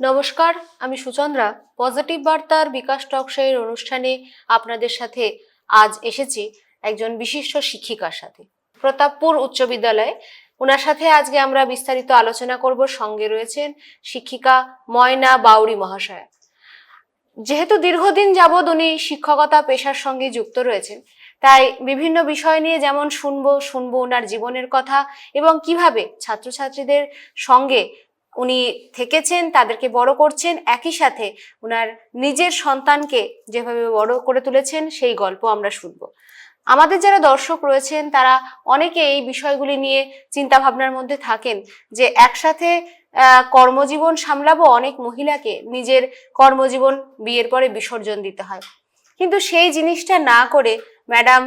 নমস্কার, আমি সুচন্দ্রা। পজিটিভ বার্তার বিকাশ টকশাইয়ের অনুষ্ঠানে আপনাদের সাথে আজ এসেছি একজন বিশিষ্ট শিক্ষিকার সাথে। প্রতাপপুর উচ্চ বিদ্যালয়ে। ওনার সাথে আজকে আমরা বিস্তারিত আলোচনা করব। সঙ্গে রয়েছেন শিক্ষিকা ময়না বাউরি মহাশয়া। যেহেতু দীর্ঘদিন যাবৎ উনি শিক্ষকতা পেশার সঙ্গে যুক্ত রয়েছেন, তাই বিভিন্ন বিষয় নিয়ে যেমন শুনব শুনব ওনার জীবনের কথা এবং কীভাবে ছাত্রছাত্রীদের সঙ্গে উনি থেকেছেন, তাদেরকে বড় করছেন। একই সাথে ওনার নিজের সন্তানকে যেভাবে বড় করে তুলেছেন, সেই গল্প আমরা শুনব। আমাদের যারা দর্শক রয়েছেন, তারা অনেকে এই বিষয়গুলি নিয়ে চিন্তা ভাবনার মধ্যে থাকেন যে একসাথে কর্মজীবন সামলাবো অনেক মহিলাকে, নিজের কর্মজীবন বিয়ের পরে বিসর্জন দিতে হয়। কিন্তু সেই জিনিসটা না করে ম্যাডাম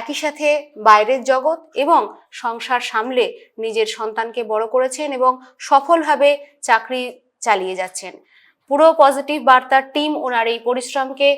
একই সাথে বাইরের জগৎ এবং সংসার সামলে নিজের সন্তানকে বড় করেছেন এবং সফলভাবে চাকরি চালিয়ে যাচ্ছেন। পুরো পজিটিভ বার্তার টিম ওনার এই পরিশ্রমকে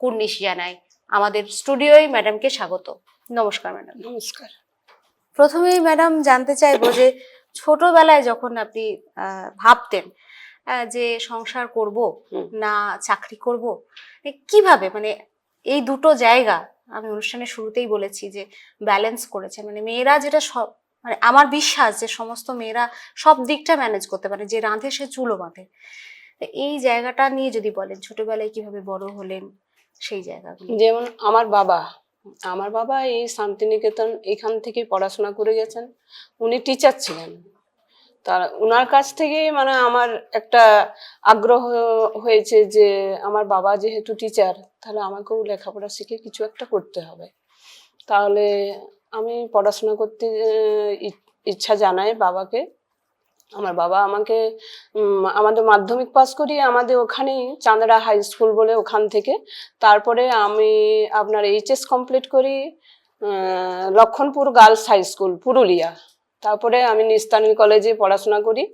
কুর্নিশ জানায়। আমাদের স্টুডিওয় ম্যাডামকে স্বাগত। নমস্কার ম্যাডাম। নমস্কার। প্রথমেই ম্যাডাম জানতে চাইব যে ছোটবেলায় যখন আপনি ভাবতেন যে সংসার করব না চাকরি করব কীভাবে? মানে এই দুটো জায়গা আমি অনুষ্ঠানের শুরুতেই বলেছি যে ব্যালেন্স করেছেন। মানে মেয়েরা যেটা সব মানে আমার বিশ্বাস যে সমস্ত মেয়েরা সব দিকটা ম্যানেজ করতে পারে, যে রাঁধে সে চুলো বাঁধে। এই জায়গাটা নিয়ে যদি বলেন, ছোটবেলায় কীভাবে বড় হলেন সেই জায়গাগুলো? যেমন আমার বাবা আমার বাবা এই শান্তিনিকেতন এখান থেকে পড়াশোনা করে গেছেন। উনি টিচার ছিলেন। তার ওনার কাছ থেকে মানে আমার একটা আগ্রহ হয়েছে যে আমার বাবা যেহেতু টিচার তাহলে আমাকেও লেখাপড়া শিখে কিছু একটা করতে হবে। তাহলে আমি পড়াশোনা করতে ইচ্ছা জানাই বাবাকে। আমার বাবা আমাকে আমাদের মাধ্যমিক পাস করি আমাদের ওখানেই চাঁদড়া হাই স্কুল বলে ওখান থেকে। তারপরে আমি আপনার এইচএস কমপ্লিট করি Lakshanpur girls high school Purulia. তারপরে আমি নিস্তানী কলেজে পড়াশোনা করি।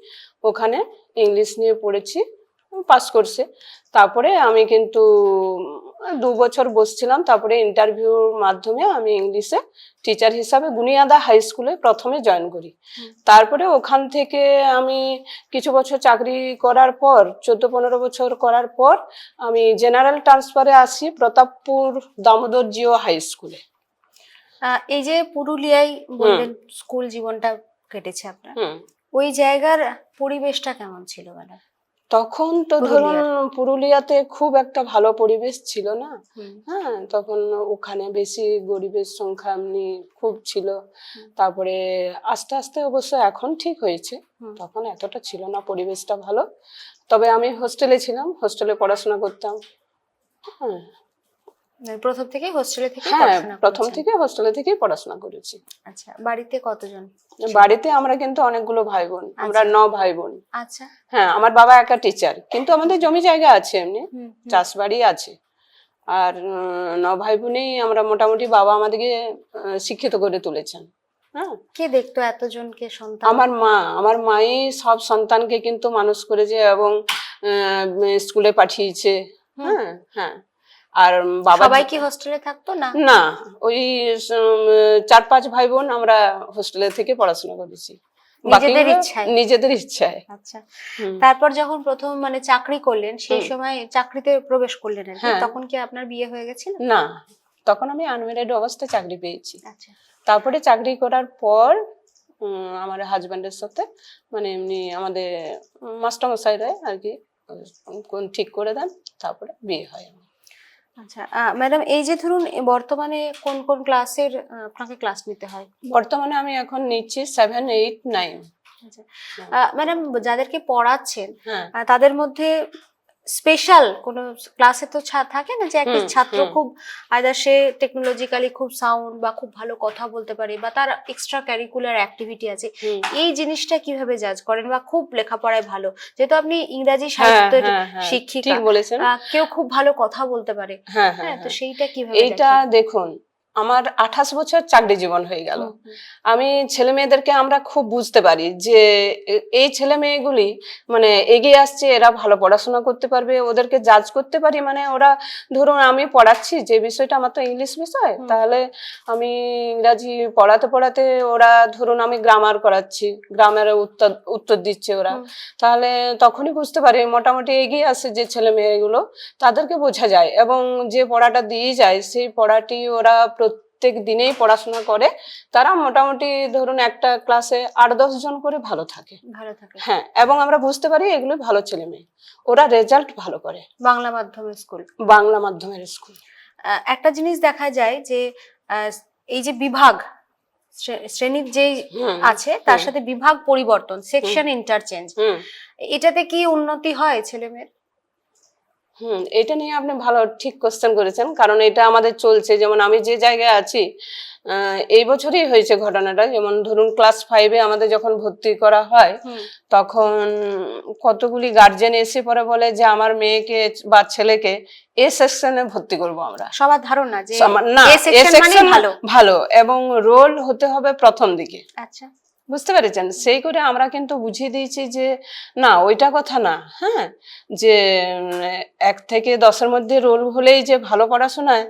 ওখানে ইংলিশ নিয়ে পড়েছি পাস করছে। তারপরে আমি কিন্তু দু বছর বসছিলাম। তারপরে ইন্টারভিউর মাধ্যমে আমি ইংলিশে টিচার হিসাবে গুনিয়াদা হাই স্কুলে প্রথমে জয়েন করি। তারপরে ওখান থেকে আমি কিছু বছর চাকরি করার পর চোদ্দ পনেরো বছর করার পর আমি জেনারেল ট্রান্সফারে আসি প্রতাপপুর দামোদর জিও হাই স্কুলে এই যে পুরুলিয়ায় বললেন স্কুল জীবনটা কেটেছে আপনার। ওই জায়গার পরিবেশটা কেমন ছিল ম্যাডাম? তখন তো ধরুন পুরুলিয়াতে খুব একটা ভালো পরিবেশ ছিল না। হ্যাঁ তখন ওখানে বেশি গরিবের সংখ্যা এমনি খুব ছিল। তারপরে আস্তে আস্তে অবশ্য এখন ঠিক হয়েছে। তখন এতটা ছিল না পরিবেশটা ভালো। তবে আমি হোস্টেলে ছিলাম হোস্টেলে পড়াশোনা করতাম। হ্যাঁ প্রথম থেকে হোস্টেলে থেকে হ্যাঁ প্রথম থেকে হোস্টেলে থেকেই পড়াশোনা করেছি। আচ্ছা বাড়িতে কতজন বাড়িতে আমরা কিন্তু অনেকগুলো ভাই বোন আমরা আচ্ছা। ন ভাই বোন আচ্ছা। হ্যাঁ আমার বাবা একা টিচার কিন্তু আমাদের জমি জায়গা আছে এমনি হুম, হুম। চাষ বাড়ি আছে। আর ন ভাই বোনেই আমরা মোটামুটি বাবা আমাদেরকে শিক্ষিত করে তুলেছেন হ্যাঁ। কে দেখতো এতজনকে সন্তান? আমার মা আমার মাই সব সন্তানকে কিন্তু মানুষ করেছে এবং স্কুলে পাঠিয়েছে হ্যাঁ হ্যাঁ। আর বাবা সবাই কি হোস্টেলে থাকতো? না। না ওই চার পাঁচ ভাই বোন আমরা হোস্টেলে থেকে পড়াশোনা করেছি। নিজেদের ইচ্ছায়? নিজেদের ইচ্ছায়। আচ্ছা। তারপর যখন প্রথম মানে চাকরি করলেন সেই সময় চাকরিতে প্রবেশ করলেন হ্যাঁ। তখন কি আপনার বিয়ে হয়ে গেছিল না? তখন আমি আনমেরিড অবস্থায় চাকরি পেয়েছি। আচ্ছা। তারপরে চাকরি করার পর আমার হাজব্যান্ডের সাথে মানে এমনি আমাদের মাস্টারমশাইরা আর কি কোন ঠিক করে দেন তারপরে বিয়ে হয় আমার। আচ্ছা ম্যাডাম এই যে ধরুন বর্তমানে কোন কোন ক্লাসের আপনাকে ক্লাস নিতে হয়? বর্তমানে আমি এখন নিচ্ছি সেভেন এইট নাইন ম্যাডাম যাদেরকে পড়াচ্ছেন হ্যাঁ। তাদের মধ্যে স্পেশাল কোনো ক্লাসে তো থাকে না যে একটা ছাত্র খুব আইদার সে টেকনোলজিক্যালি খুব সাউন্ড বা খুব ভালো কথা বলতে পারে বা তার এক্সট্রা ক্যারিকুলার অ্যাক্টিভিটি আছে এই জিনিসটা কীভাবে জাজ করেন বা খুব লেখাপড়ায় ভালো? যেহেতু আপনি ইংরাজি হ্যাঁ, সাহিত্যের হ্যাঁ, হ্যাঁ, শিক্ষিকা বলেছেন। কেউ খুব ভালো কথা বলতে পারে। হ্যাঁ হ্যাঁ হ্যাঁ তো হ্যাঁ। সেইটা কীভাবে এটা দেখেন? আমার আঠাশ বছর চাকরি জীবন হয়ে গেল। আমি ছেলে মেয়েদেরকে আমরা খুব বুঝতে পারি যে এই ছেলে মেয়েগুলি মানে এগিয়ে আসছে এরা ভালো পড়াশোনা করতে পারবে ওদেরকে জাজ করতে পারি। মানে ওরা ধরুন আমি পড়াচ্ছি যে বিষয়টা আমার তো ইংলিশ বিষয় তাহলে আমি ইংরাজি পড়াতে পড়াতে ওরা ধরুন আমি গ্রামার করাচ্ছি গ্রামের উত্তর উত্তর দিচ্ছে ওরা। তাহলে তখনই বুঝতে পারি মোটামুটি এগিয়ে আসে যে ছেলে মেয়েগুলো তাদেরকে বোঝা যায় এবং যে পড়াটা দিয়ে যায় সেই পড়াটি ওরা প্রত্যেক দিনেই পড়াশোনা করে তারা মোটামুটি ধরুন একটা ক্লাসে আট দশ জন করে ভালো থাকে। ভালো থাকে। হ্যাঁ এবং আমরা বুঝতে পারি এগুলো ভালো ছেলে মেয়ে। ওরা রেজাল্ট ভালো করে। বাংলা মাধ্যমের স্কুল বাংলা মাধ্যমের স্কুল একটা জিনিস দেখা যায় যে এই যে বিভাগ শ্রেণির যে আছে তার সাথে বিভাগ পরিবর্তন সেকশন ইন্টারচেঞ্জ এটাতে কি উন্নতি হয় ছেলে মেয়ের? হুম এটা নিয়ে আপনি ভালো ঠিক কোশ্চেন করেছেন। কারণ এটা আমাদের চলছে। যেমন আমি যে জায়গায় আছি এই বছরই হয়েছে ঘটনাটা। যেমন ধরুন ক্লাস ফাইভে আমাদের যখন ভর্তি করা হয় তখন কতগুলি গার্জেন এসে পরে বলে যে আমার মেয়েকে বা ছেলেকে এ সেকশনে ভর্তি করব আমরা। সবার ধারণা যে না এ সেকশন ভালো। ভালো এবং রোল হতে হবে প্রথম দিকে। আচ্ছা। বুঝতে পেরেছেন? সেই করে আমরা কিন্তু বুঝিয়ে দিয়েছি যে না ওইটা কথা না হ্যাঁ? যে এক থেকে দশের মধ্যে রোল হলেই যে ভালো পড়াশোনায়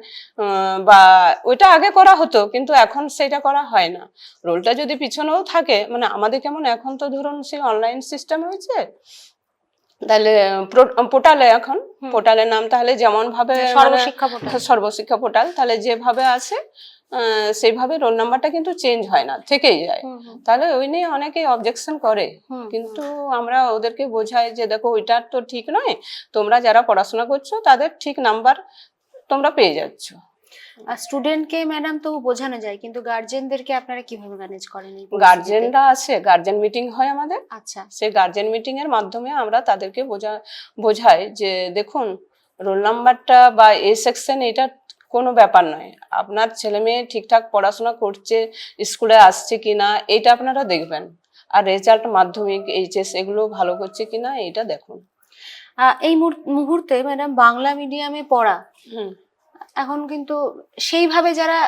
বা ওইটা আগে করা হতো কিন্তু এখন সেটা করা হয় না। রোলটা যদি পিছনেও থাকে মানে আমাদের কেমন এখন তো ধরুন সেই অনলাইন সিস্টেম হয়েছে তাহলে পোর্টালে এখন। পোর্টালের নাম তাহলে যেমন ভাবে মানে- সর্বশিক্ষা পোর্টাল। সর্বশিক্ষা পোর্টাল তাহলে যেভাবে আছে আহ, সেইভাবে রোল নাম্বারটা কিন্তু চেঞ্জ হয় না থেকেই যায়। তাহলে ওই নিয়ে অনেকে অবজেকশন করে। কিন্তু আমরা ওদেরকে বোঝাই যে দেখো ওইটা তো ঠিক নয়। তোমরা যারা পড়াশোনা করছ তাদের ঠিক নাম্বার তোমরা পেয়ে যাচ্ছ। আর স্টুডেন্টকে ম্যাডাম তো বোঝানো যায় কিন্তু গার্জেনদেরকে আপনারা কীভাবে ম্যানেজ করেন গার্জেনরা আছে গার্জেন মিটিং হয় আমাদের। আচ্ছা। সেই গার্জেন মিটিং এর মাধ্যমে আমরা তাদেরকে বোঝা বোঝাই যে দেখুন রোল নাম্বারটা বা এ সেকশন এটা কোনো ব্যাপার নয়। আপনার ছেলে মেয়ে ঠিকঠাক পড়াশোনা করছে স্কুলে আসছে কিনা এটা আপনারা দেখবেন। আর রেজাল্ট মাধ্যমিক এইচএস এগুলো ভালো করছে কিনা এটা দেখুন। এই মুহূর- মুহূর্তে ম্যাডাম বাংলা মিডিয়ামে পড়া এখন কিন্তু সেইভাবে যারা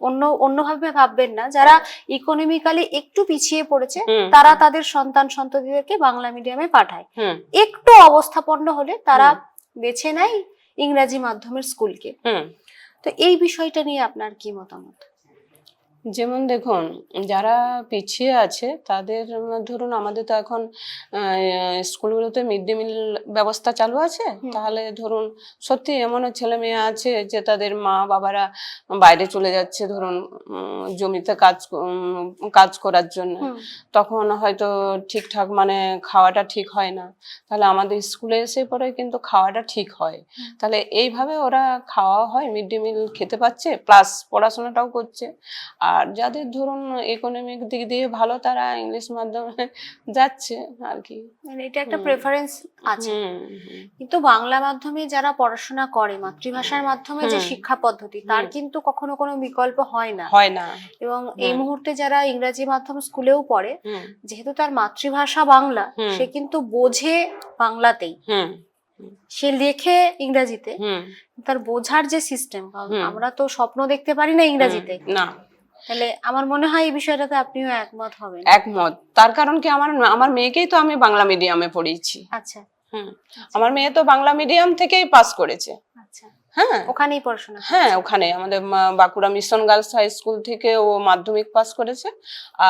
অন্য অন্যভাবে ভাববেন না যারা ইকোনমিক্যালি একটু পিছিয়ে পড়েছে তারা তাদের সন্তান সন্ততিদেরকে বাংলা মিডিয়ামে পাঠায়। একটু অবস্থাপন্ন হলে তারা বেছে নেয় ইংরাজি মাধ্যমের স্কুলকে তো এই বিষয়টা নিয়ে আপনার কি মতামত? যেমন দেখুন যারা পিছিয়ে আছে তাদের ধরুন আমাদের তো এখন স্কুলগুলোতে মিড ডে মিল ব্যবস্থা চালু আছে। তাহলে ধরুন সত্যি এমনও ছেলে মেয়ে আছে যে তাদের মা বাবারা বাইরে চলে যাচ্ছে ধরুন জমিতে কাজ কাজ করার জন্য। তখন হয়তো ঠিকঠাক মানে খাওয়াটা ঠিক হয় না। তাহলে আমাদের স্কুলে এসে পরে কিন্তু খাওয়াটা ঠিক হয়। তাহলে এইভাবে ওরা খাওয়া হয় মিড ডে মিল খেতে পাচ্ছে প্লাস পড়াশোনাটাও করছে। আর যাদের ধরুন ইকোনমিক দিক দিয়ে ভালো তারা ইংলিশ মাধ্যমে যাচ্ছে আর কি। মানে এটা একটা প্রেফারেন্স আছে। কিন্তু বাংলা মাধ্যমে যারা পড়াশোনা করে মাতৃভাষার মাধ্যমে যে শিক্ষা পদ্ধতি তার কিন্তু কখনো কোনো বিকল্প হয় না। হয় না। এবং এই মুহূর্তে যারা ইংরাজি মাধ্যম স্কুলেও পড়ে যেহেতু তার মাতৃভাষা বাংলা সে কিন্তু বোঝে বাংলাতেই। সে লেখে ইংরাজিতে। তার বোঝার যে সিস্টেম আমরা তো স্বপ্ন দেখতে পারি না ইংরাজিতে। না। তাহলে আমার মনে হয় এই বিষয়টাতে আপনিও একমত হবেন। একমত। তার কারণ কি আমার আমার মেয়েকেই তো আমি বাংলা মিডিয়ামে পড়িয়েছি। আচ্ছা। হুম। আমার মেয়ে তো বাংলা মিডিয়াম থেকেই পাস করেছে। আচ্ছা। হ্যাঁ। ওখানেই পড়াশোনা হ্যাঁ ওখানে। আমাদের Bankura mission girls high school থেকে ও মাধ্যমিক পাস করেছে।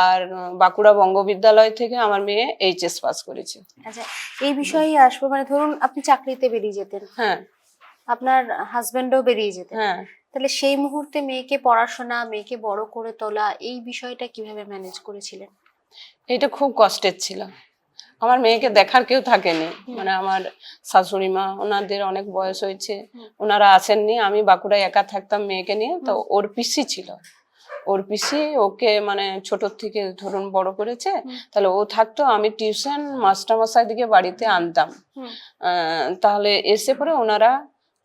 আর বাঁকুড়া বঙ্গ বিদ্যালয় থেকে আমার মেয়ে এইচএস পাস করেছে। আচ্ছা এই বিষয়ে আসব। মানে ধরুন আপনি চাকরিতে বেরিয়ে যেতেন। হ্যাঁ। আপনার হাজবেন্ডও বেরিয়ে যেতেন। হ্যাঁ। তাহলে সেই মুহূর্তে মেয়েকে পড়াশোনা মেয়েকে বড় করে তোলা এই বিষয়টা কীভাবে ম্যানেজ করেছিলেন? এটা খুব কষ্টের ছিল। আমার মেয়েকে দেখার কেউ থাকেনি। মানে আমার শাশুড়ি মা ওনাদের অনেক বয়স হয়েছে। ওনারা আসেননি। আমি বাঁকুড়ায় একা থাকতাম মেয়েকে নিয়ে। তো ওর পিসি ছিল। ওর পিসি ওকে মানে ছোট থেকে ধরুন বড় করেছে। তাহলে ও থাকতো। আমি টিউশন মাস্টারমশাই দিকে বাড়িতে আনতাম। তাহলে এসে পরে ওনারা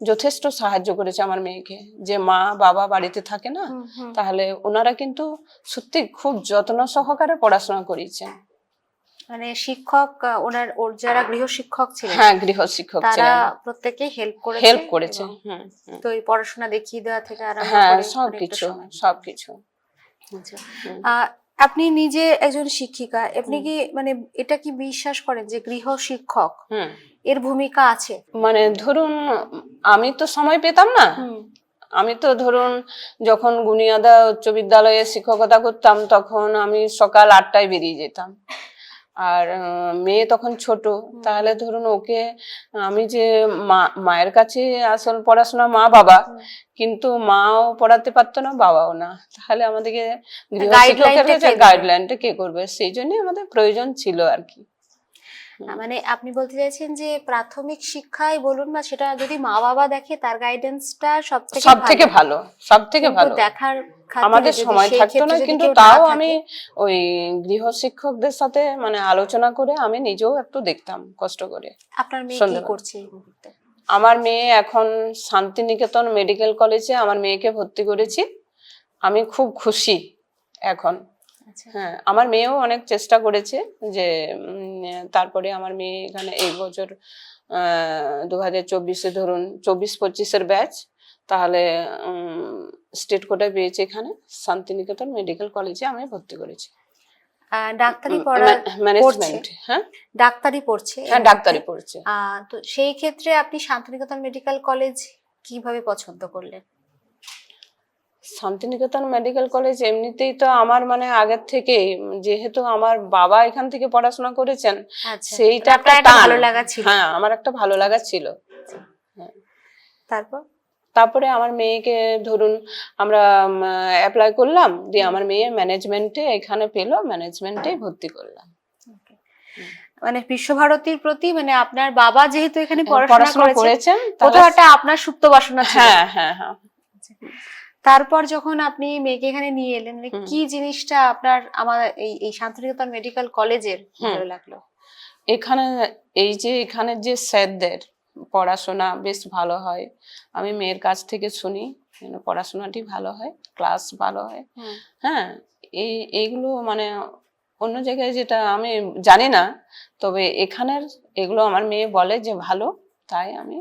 যথেষ্ট সাহায্য করেছে আমার মেয়েকে যে মা বাবা বাড়িতে থাকে না। তাহলে ওনারা কিন্তু সত্যি খুব যত্ন সহকারে পড়াশোনা করিয়েছেন মানে শিক্ষক ওনার ওর যারা গৃহ শিক্ষক ছিলেন হ্যাঁ গৃহ শিক্ষক তারা ছিলেন প্রত্যেকেই হেল্প করেছে হেল্প করেছে। তো এই পড়াশোনা দেখিয়ে দেওয়া থেকে আরম্ভ হ্যাঁ করে সব অনেকটা কিছু সময়। সব কিছু আচ্ছা। আপনি নিজে একজন শিক্ষিকা আপনি কি মানে এটা কি বিশ্বাস করেন যে গৃহ শিক্ষক হুম এর ভূমিকা আছে। মানে ধরুন আমি তো সময় পেতাম না। আমি তো ধরুন যখন গুনিয়াদা উচ্চ বিদ্যালয়ে শিক্ষকতা করতাম তখন আমি সকাল আটটায় বেরিয়ে যেতাম। আর মেয়ে তখন ছোট তাহলে ধরুন ওকে আমি যে মা মায়ের কাছে আসল পড়াশোনা মা বাবা কিন্তু মাও পড়াতে পারতো না বাবাও না। তাহলে আমাদেরকে গাইডলাইনটা কে করবে? সেই জন্য আমাদের প্রয়োজন ছিল আর কি। মানে আপনি বলতে চাইছেন যে প্রাথমিক শিক্ষাই বলুন বা সেটা যদি মা বাবা দেখে তার গাইডেন্সটা সব থেকে সব থেকে ভালো সব থেকে ভালো। দেখার আমাদের সময় থাকতো না কিন্তু তাও আমি ওই গৃহ শিক্ষকদের সাথে মানে আলোচনা করে আমি নিজেও একটু দেখতাম কষ্ট করে। আপনার মেয়ে কি করছে আমার মেয়ে এখন শান্তিনিকেতন মেডিকেল কলেজে আমার মেয়েকে ভর্তি করেছি। আমি খুব খুশি এখন। হ্যাঁ আমার মেয়েও অনেক চেষ্টা করেছে যে তারপরে আমার মেয়ে এখানে এই বছর দু হাজার চব্বিশে ধরুন চব্বিশ পঁচিশের ব্যাচ তাহলে স্টেট কোটায় পেয়েছে এখানে শান্তিনিকেতন মেডিকেল কলেজে আমি ভর্তি করেছি। ডাক্তারি পড়া ম্যানেজমেন্ট হ্যাঁ? ডাক্তারি পড়ছে হ্যাঁ ডাক্তারি পড়ছে। আহ, তো সেই ক্ষেত্রে আপনি শান্তিনিকেতন মেডিকেল কলেজ কীভাবে পছন্দ করলেন? শান্তিনিকেতন মেডিকেল কলেজ এমনিতেই তো আমার মানে আগের থেকে যেহেতু আমার বাবা এখান থেকে পড়াশোনা করেছেন আচ্ছা সেইটা একটা ভালো লাগা ছিল। হ্যাঁ আমার একটা ভালো লাগা ছিল। তারপর? তারপরে আমার মেয়েকে ধরুন আমরা অ্যাপ্লাই করলাম দিয়ে আমার মেয়ে ম্যানেজমেন্টে এখানে পেল ম্যানেজমেন্টে ভর্তি করলাম। মানে বিশ্বভারতীর প্রতি মানে আপনার বাবা যেহেতু এখানে পড়াশোনা হ্যাঁ, করেছেন করেছেন কোথাও একটা আপনার সুপ্ত বাসনা ছিল। হ্যাঁ হ্যাঁ হ্যাঁ। তারপর যখন আপনি মেয়েকে এখানে নিয়ে এলেন মানে কি জিনিসটা আপনার আমার এই এই শান্তিনিকেতন মেডিকেল কলেজের ভালো লাগল? এখানে এই যে এখানে যে স্যারদের পড়াশোনা বেশ ভালো হয়। আমি মেয়ের কাছ থেকে শুনি পড়াশোনাটি ভালো হয় ক্লাস ভালো হয়। হ্যাঁ এই এইগুলো মানে অন্য জায়গায় যেটা আমি জানি না তবে এখানের এগুলো আমার মেয়ে বলে যে ভালো তাই আমি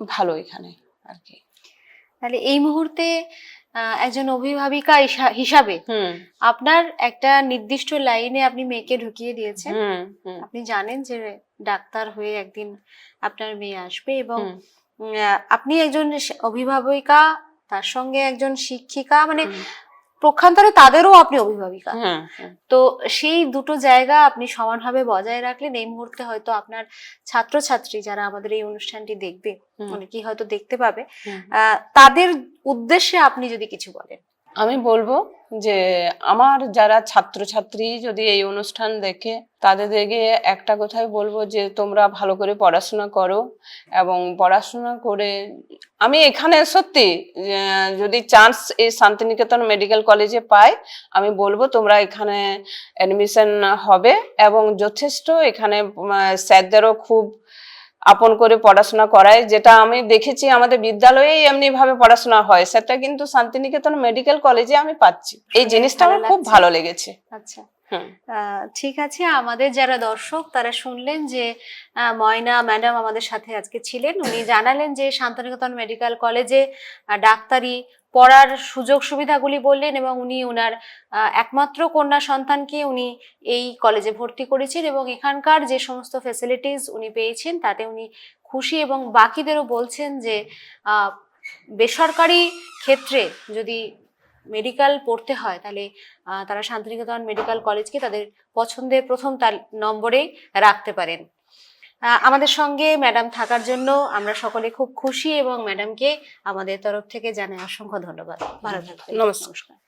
ভালো এখানে আর কি। তাহলে এই মুহূর্তে একজন অভিভাবিকা হিসাবে হুম। আপনার একটা নির্দিষ্ট লাইনে আপনি মেয়েকে ঢুকিয়ে দিয়েছেন। আপনি জানেন যে ডাক্তার হয়ে একদিন আপনার মেয়ে আসবে এবং আপনি একজন অভিভাবিকা তার সঙ্গে একজন শিক্ষিকা মানে প্রক্ষান্তরে তাদেরও আপনি অভিভাবিকা। হুম, হুম, তো সেই দুটো জায়গা আপনি সমানভাবে বজায় রাখলেন এই মুহূর্তে হয়তো আপনার ছাত্রছাত্রী যারা আমাদের এই অনুষ্ঠানটি দেখবে অনেকেই হয়তো দেখতে পাবে আহ, তাদের উদ্দেশ্যে আপনি যদি কিছু বলেন। আমি বলব যে আমার যারা ছাত্রছাত্রী যদি এই অনুষ্ঠান দেখে, তাদের দেখে একটা কথাই বলব যে তোমরা ভালো করে পড়াশোনা করো এবং পড়াশোনা করে, আমি এখানে সত্যি যদি চান্স এই শান্তিনিকেতন মেডিকেল কলেজে পাই, আমি বলব তোমরা এখানে অ্যাডমিশন হবে এবং যথেষ্ট এখানে স্যারদেরও খুব আপন করে পড়াশোনা করায় যেটা আমি দেখেছি আমাদের বিদ্যালয়েই এমনি ভাবে পড়াশোনা হয়। সেটা কিন্তু শান্তিনিকেতন মেডিকেল কলেজে আমি পাচ্ছি। এই জিনিসটা আমার খুব ভালো লেগেছে। আচ্ছা। ঠিক আছে আমাদের যারা দর্শক তারা শুনলেন যে ময়না ম্যাডাম আমাদের সাথে আজকে ছিলেন। উনি জানালেন যে শান্তিনিকেতন মেডিকেল কলেজে ডাক্তারি পড়ার সুযোগ সুবিধাগুলি বললেন এবং উনি ওনার একমাত্র কন্যা সন্তানকে উনি এই কলেজে ভর্তি করেছেন এবং এখানকার যে সমস্ত ফেসিলিটিস উনি পেয়েছেন তাতে উনি খুশি এবং বাকিদেরও বলছেন যে বেসরকারি ক্ষেত্রে যদি মেডিকেল পড়তে হয় তাহলে তারা শান্তিনিকেতন মেডিকেল কলেজকে তাদের পছন্দের প্রথম তাল নম্বরে রাখতে পারেন। আমাদের সঙ্গে ম্যাডাম থাকার জন্য আমরা সকলে খুব খুশি এবং ম্যাডামকে আমাদের তরফ থেকে জানাই অসংখ্য ধন্যবাদ। ভালো থাকবেন। নমস্কার। নমস্কার।